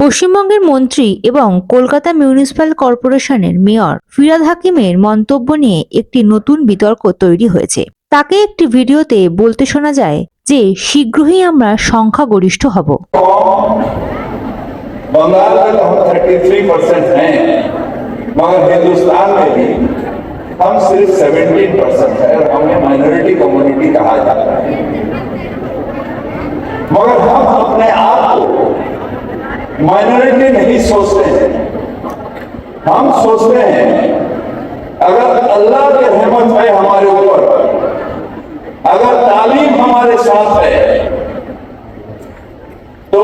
পশ্চিমবঙ্গের মন্ত্রী এবং কলকাতা মিউনিসিপ্যাল কর্পোরেশনের মেয়র ফিরাদ হাকিমের মন্তব্য নিয়ে একটি নতুন বিতর্ক তৈরি হয়েছে তাকে একটি ভিডিওতে বলতে শোনা যায় যে শীঘ্রই আমরা সংখ্যাগরিষ্ঠ হব बंगाल में तो हम 33 परसेंट हैं मगर हिंदुस्तान में भी हम सिर्फ 17 परसेंट है और हमें माइनॉरिटी कम्युनिटी कहा जाता है मगर हम अपने आप को مائنورٹی نہیں سوچتے ہیں۔ ہم سوچتے ہیں، اگر اللہ کی رحمت ہے ہمارے اوپر، اگر تعلیم ہمارے ساتھ ہے، تو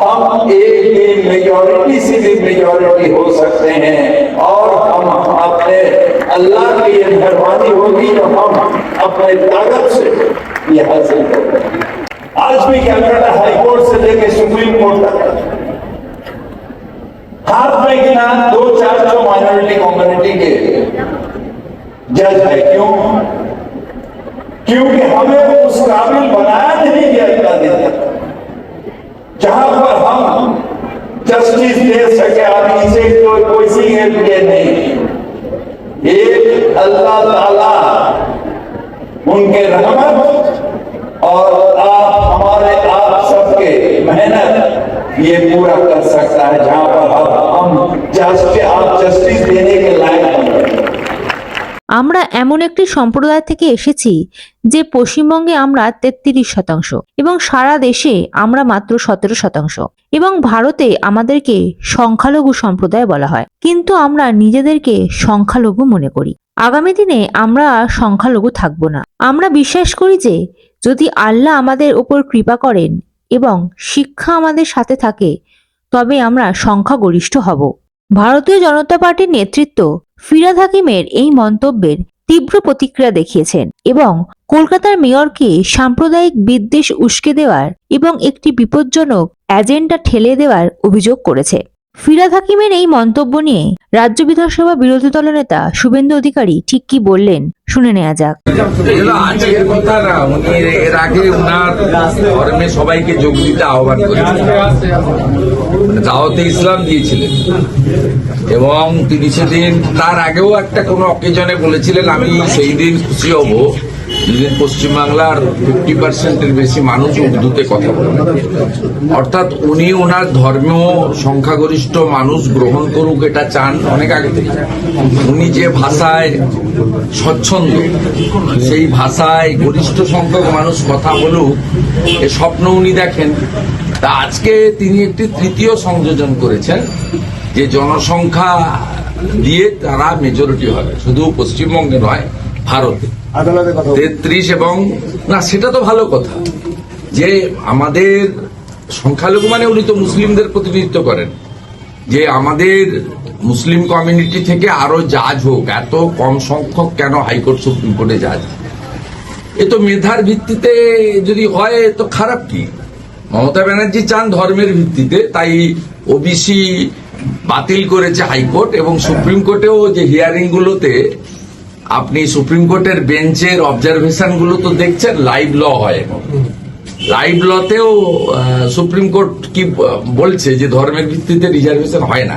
ہم ایک بھی میجورٹی سے بھی میجورٹی ہو سکتے ہیں۔ اور ہم اپنے اللہ کی یہ مہربانی ہوگی تو ہم اپنے طاقت سے یہ حاصل کرتے ہیں आज भी कैलकाटा हाईकोर्ट से लेके सुप्रीम कोर्ट तक। हाथ में गिना दो चार जो माइनॉरिटी कम्युनिटी के जज है, क्यों? क्योंकि हमें उस काबिल बनाया नहीं गया इतना दिन तक जहाँ पर हम जस्टिस दे सके आदमी से कोई कोई सी ये नहीं। एक अल्लाह ताला उनके रहमत और आप आप मेहनत ये पूरा कर सकता है जहां पर अब हम जस्ट आप जस्टिस देने के लायक बन गए আমরা এমন একটি সম্প্রদায় থেকে এসেছি যে পশ্চিমবঙ্গে আমরা তেত্রিশ শতাংশ এবং সারা দেশে আমরা মাত্র সতেরো শতাংশ এবং ভারতে আমাদেরকে সংখ্যালঘু সম্প্রদায় বলা হয় কিন্তু আমরা নিজেদেরকে সংখ্যালঘু মনে করি আগামী দিনে আমরা আর সংখ্যালঘু থাকব না আমরা বিশ্বাস করি যে যদি আল্লাহ আমাদের উপর কৃপা করেন এবং শিক্ষা আমাদের সাথে থাকে, তবে আমরা সংখ্যাগরিষ্ঠ হব। ভারতীয় জনতা পার্টির নেতৃত্ব ফিরাদ হাকিমের এই মন্তব্যের তীব্র প্রতিক্রিয়া দেখিয়েছেন এবং কলকাতার মেয়রকে সাম্প্রদায়িক বিদ্বেষ উস্কে দেওয়ার এবং একটি বিপজ্জনক অ্যাজেন্ডা ঠেলে দেওয়ার অভিযোগ করেছে। ফিরাদ হাকিমের এই মন্তব্য নিয়ে রাজ্য বিধানসভা বিরোধী দলনেতা শুভেন্দু অধিকারী ঠিক কি বললেন শুনে নেওয়া যাক। আজকের কথা না, উনি এর আগে উনার ধর্মে সবাইকে যোগ দিতে আহ্বান করেছিলেন। দাওয়াতে ইসলাম দিয়েছিলেন। এবং তিনি সেদিন, তার আগেও একটা কোনো অকেজনে বলেছিলেন, আমি সেই দিন খুশি হব। যেদিন পশ্চিমবাংলার ফিফটি পার্সেন্টের বেশি মানুষ উর্দুতে কথা বলবে অর্থাৎ উনি ওনার ধর্মীয় সংখ্যাগরিষ্ঠ মানুষ গ্রহণ করুক এটা চান অনেক আগে থেকে। উনি যে ভাষায় স্বচ্ছন্দ, সেই ভাষায় গরিষ্ঠ সংখ্যক মানুষ কথা বলুক, এ স্বপ্ন উনি দেখেন। তা আজকে তিনি একটি তৃতীয় সংযোজন করেছেন, যে জনসংখ্যা দিয়ে তারা মেজরিটি হবে। শুধু পশ্চিমবঙ্গে নয় ভারতে। তেত্রিশ এবং না সেটা তো ভালো কথা। যে আমাদের সংখ্যালঘু মানে উনি তো মুসলিমদের প্রতিনিধিত্ব করেন। যে আমাদের মুসলিম কমিউনিটি থেকে আরও জাজ হোক এত কম সংখ্যক কেন হাইকোর্ট সুপ্রিম কোর্টে জাজ? এ তো মেধার ভিত্তিতে যদি হয় তো খারাপ কি? মমতা ব্যানার্জি চান ধর্মের ভিত্তিতে তাই ওবিসি বাতিল করেছে হাইকোর্ট এবং সুপ্রিম কোর্টেও যে হিয়ারিং গুলোতে আপনি সুপ্রিম কোর্টের বেঞ্চের অবজারভেশনগুলো তো দেখছেন লাইভ ল হয়। লাইভ লতেও সুপ্রিম কোর্ট কি বলছে যে ধর্মের ভিত্তিতে রিজার্ভেশন হয় না।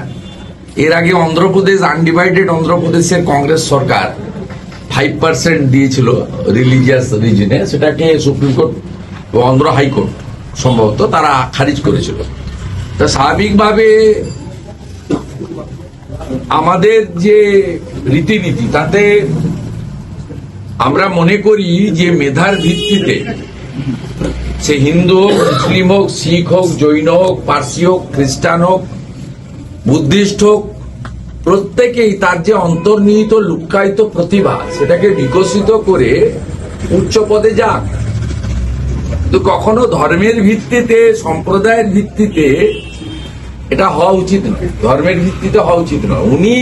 এর আগে অন্ধ্রপ্রদেশ আনডিভাইডেড অন্ধ্রপ্রদেশের কংগ্রেস সরকার ফাইভ পার্সেন্ট দিয়েছিল রিলিজিয়াস রিজনে সেটাকে সুপ্রিম কোর্ট অন্ধ্র হাইকোর্ট সম্ভবত তারা খারিজ করেছিল। তা স্বাভাবিকভাবে আমাদের যে রীতিনীতি, তাতে আমরা মনে করি যে মেধার ভিত্তিতে সে হিন্দু হোক, মুসলিম হোক, শিখ হোক, জৈন হোক, পার্সি হোক, খ্রিস্টান হোক, বুদ্ধিস্ট হোক, প্রত্যেকেই তার যে অন্তর্নিহিত লুক্কায়িত প্রতিভা, সেটাকে বিকশিত করে উচ্চ পদে যাক। তো কখনো ধর্মের ভিত্তিতে, সম্প্রদায়ের ভিত্তিতে এটা হওয়া উচিত নয়। ধর্মের ভিত্তিতে হওয়া উচিত নয়। উনি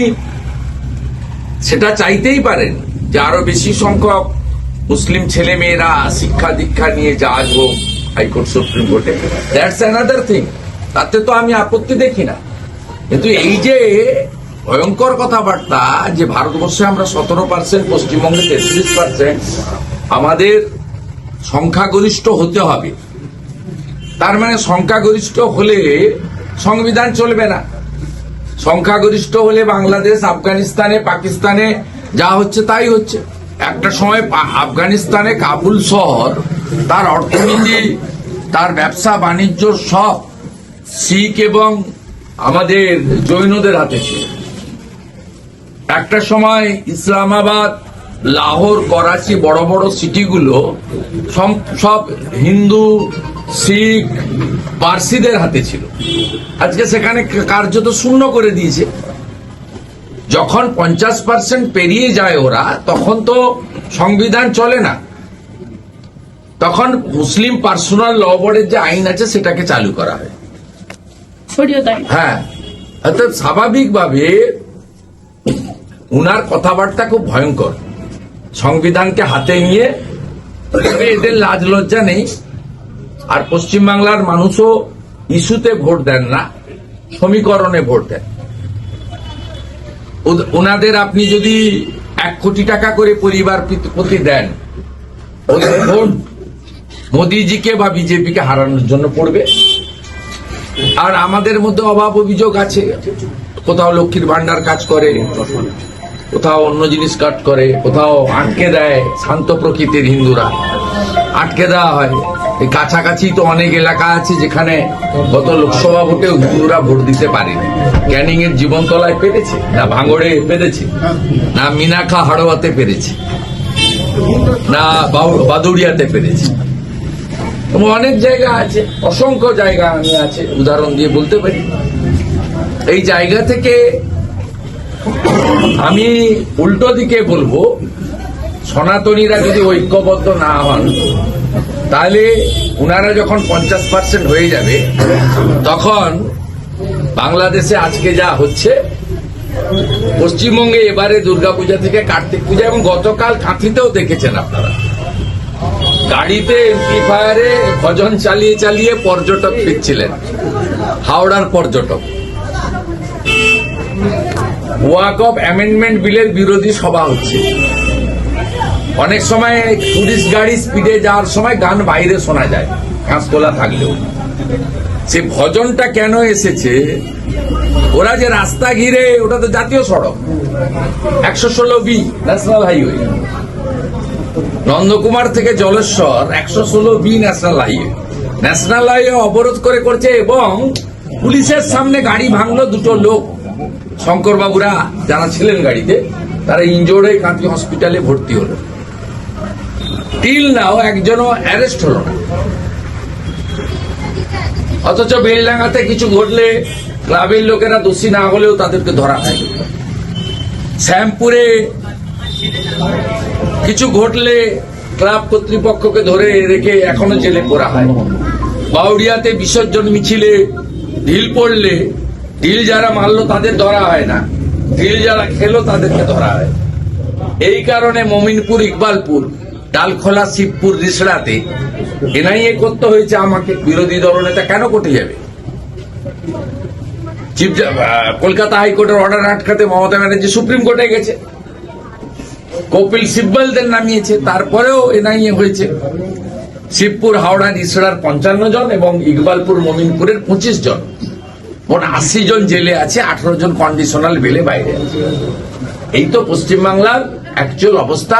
সেটা চাইতেই পারেন যে আরও বেশি সংখ্যক মুসলিম ছেলে মেয়েরা শিক্ষা দীক্ষা নিয়ে যা আসব হাইকোর্ট, সুপ্রিম কোর্টে। দ্যাটস অ্যানাদার থিং তাতে তো আমি আপত্তি দেখি না। কিন্তু এই যে ভয়ঙ্কর কথাবার্তা যে ভারতবর্ষে আমরা সতেরো পার্সেন্ট, পশ্চিমবঙ্গে তেত্রিশ পার্সেন্ট, আমাদের সংখ্যাগরিষ্ঠ হতে হবে। তার মানে সংখ্যাগরিষ্ঠ হলে সংবিধান চলবে না। সংখ্যাগরিষ্ঠ হলে বাংলাদেশ, আফগানিস্তানে, পাকিস্তানে যা হচ্ছে তাই হচ্ছে। একটা সময় আফগানিস্তানে কাবুল শহর, তার অর্থনীতি, তার ব্যবসা, বাণিজ্য সব শিখ এবং আমাদের জৈনদের হাতে ছিল। একটা সময় ইসলামাবাদ, লাহোর, করাচি বড় বড় সিটিগুলো সব হিন্দু শিখ পার্সিদের হাতে ছিল। আজকে সেখানে কার্যত শূন্য করে দিয়েছে। যখন পঞ্চাশ পার্সেন্ট পেরিয়ে যায় ওরা তখন তো সংবিধান চলে না। তখন মুসলিম পার্সোনাল ল বোর্ডের যে আইন আছে সেটাকে চালু করা হয়। হ্যাঁ। অর্থাৎ স্বাভাবিকভাবে উনার কথাবার্তা খুব ভয়ঙ্কর। সংবিধানকে হাতে নিয়ে এদের লাজ লজ্জা নেই। আর পশ্চিমবাংলার মানুষও ইস্যুতে ভোট দেন না, সমীকরণে ভোট দেন। ওনাদের আপনি যদি এক কোটি টাকা করে পরিবার প্রতি দেন ভোট মোদিজিকে বা বিজেপিকে হারানোর জন্য পড়বে। আর আমাদের মধ্যে অভাব অভিযোগ আছে, কোথাও লক্ষ্মীর ভান্ডার কাজ করে, কোথাও অন্য জিনিস কাজ করে, কোথাও আটকে দেয় শান্ত প্রকৃতির হিন্দুরা। আটকে দেওয়া হয়। এই কাছাকাছি তো অনেক এলাকা আছে যেখানে গত লোকসভা ভোটেও হিন্দুরা ভোট দিতে পারেনি। ক্যানিং এর জীবনতলায় পেরেছে, না ভাঙড়ে পেরেছে, না মিনাখা হাড়োয়াতে পেরেছে, না বাদুড়িয়াতে পেরেছে। অনেক জায়গা আছে, অসংখ্য জায়গা আমি আছে, উদাহরণ দিয়ে বলতে পারি। এই জায়গা থেকে আমি উল্টো দিকে বলব সনাতনীরা যদি ঐক্যবদ্ধ না হন, তাহলে উনারা যখন পঞ্চাশ পার্সেন্ট হয়ে যাবে, তখন বাংলাদেশে আজকে যা হচ্ছে, পশ্চিমবঙ্গে এবারে দুর্গাপূজা থেকে কার্তিক পূজা এবং গতকাল কাঁথিতেও দেখেছেন আপনারা। গাড়িতে এমপ্লিফায়ারে ভজন চালিয়ে চালিয়ে পর্যটক ফিরছিলেন, হাওড়ার পর্যটক। ওয়াক অফ অ্যামেন্ডমেন্ট বিলের বিরোধী সভা হচ্ছে। অনেক সময় টুরিস্ট গাড়ি স্পিডে যাওয়ার সময় গান বাইরে শোনা যায় কাঁচতলা থাকলেও। সে ভজনটা কেন এসেছে? ওরা যে রাস্তা ঘিরে, ওটা তো জাতীয় সড়ক। একশো ষোলো বি ন্যাশনাল হাইওয়ে নন্দকুমার থেকে জলেশ্বর, একশো ষোলো B national highway national highway অবরোধ করে করছে এবং পুলিশের সামনে গাড়ি ভাঙলো দুটো লোক। শঙ্করবাবুরা যারা ছিলেন গাড়িতে, তারা ইনজোর্ড হয়ে হসপিটালে ভর্তি হলো। টিল নাও, একজনও অ্যারেস্ট হলো না। অথচ বেলডাঙ্গাতে কিছু ঘটলে ক্লাবের লোকেরা দোষী না হলেও তাদেরকে ধরা হয়। শ্যামপুরে কিছু ঘটলে ক্লাব কর্তৃপক্ষকে ধরে রেখে এখনও জেলে করা হয়। বাউরিয়াতে বিসর্জন মিছিলে ঢিল পড়লে ঢিল যারা মারলো তাদের ধরা হয় না, ঢিল যারা খেলো তাদেরকে ধরা হয়। এই কারণে মমিনপুর, ইকবালপুর ডালখোলা শিবপুর রিসড়াতে এনআইএ করতে হয়েছে আমাকে বিরোধী দলনেতা কেন করতে যাবে? কলকাতা হাইকোর্টের অর্ডার আটকাতে মমতা ব্যানার্জি সুপ্রিম কোর্টে গেছে। কপিল সিব্বলদের নামিয়েছে, তারপরেও এনআইএ হয়েছে। শিবপুর, হাওড়া ইসড়ার পঞ্চান্ন জন এবং ইকবালপুর, মমিনপুরের পঁচিশ জন। মোট আশি জন জেলে আছে, আঠারো জন কন্ডিশনাল বেলে বাইরে এই তো পশ্চিমবাংলার অ্যাকচুয়াল অবস্থা।